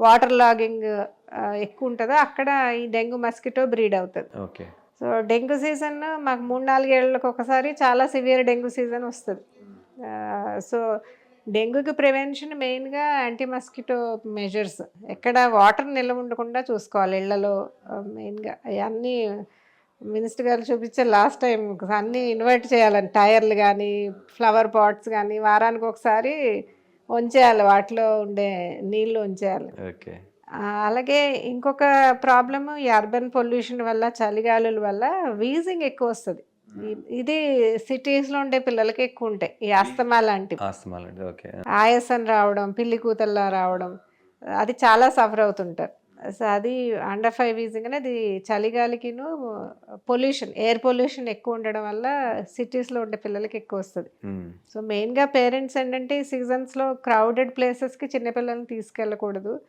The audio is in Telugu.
వాటర్ లాగింగ్ ఎక్కువ ఉంటుందో అక్కడ ఈ డెంగ్యూ మస్కిటో బ్రీడ్ అవుతుంది. ఓకే. సో డెంగ్యూ సీజన్ మాకు మూడు నాలుగేళ్ళకి ఒకసారి చాలా సివియర్ డెంగ్యూ సీజన్ వస్తుంది. సో డెంగ్యూకి ప్రివెన్షన్ మెయిన్గా యాంటీ మస్కిటో మెజర్స్. ఎక్కడ వాటర్ నిల్వ ఉండకుండా చూసుకోవాలి ఇళ్ళలో మెయిన్గా. అవన్నీ మినిస్టర్ గారు చూపించే లాస్ట్ టైం అన్నీ ఇన్వైట్ చేయాలని టైర్లు కానీ ఫ్లవర్ పాట్స్ కానీ వారానికి ఒకసారి ఉంచేయాలి వాటిలో ఉండే నీళ్ళు ఉంచేయాలి. ఓకే. అలాగే ఇంకొక ప్రాబ్లమ్ ఈ అర్బన్ పొల్యూషన్ వల్ల చలిగాలుల వల్ల వీజింగ్ ఎక్కువ వస్తుంది. ఇది సిటీస్లో ఉండే పిల్లలకి ఎక్కువ ఉంటాయి. ఈ అస్తమా లాంటివి ఓకే. ఆయాసం రావడం పిల్లి కూతల్లా రావడం అది చాలా సఫర్ అవుతుంటారు. సో అది అండర్ ఫైవ్ వీజింగ్ అనేది చలిగాలికిను పొల్యూషన్ ఎయిర్ పొల్యూషన్ ఎక్కువ ఉండడం వల్ల సిటీస్లో ఉండే పిల్లలకి ఎక్కువ వస్తుంది. సో మెయిన్గా పేరెంట్స్ ఏంటంటే ఈ సీజన్స్లో క్రౌడెడ్ ప్లేసెస్కి చిన్నపిల్లల్ని తీసుకెళ్ళకూడదు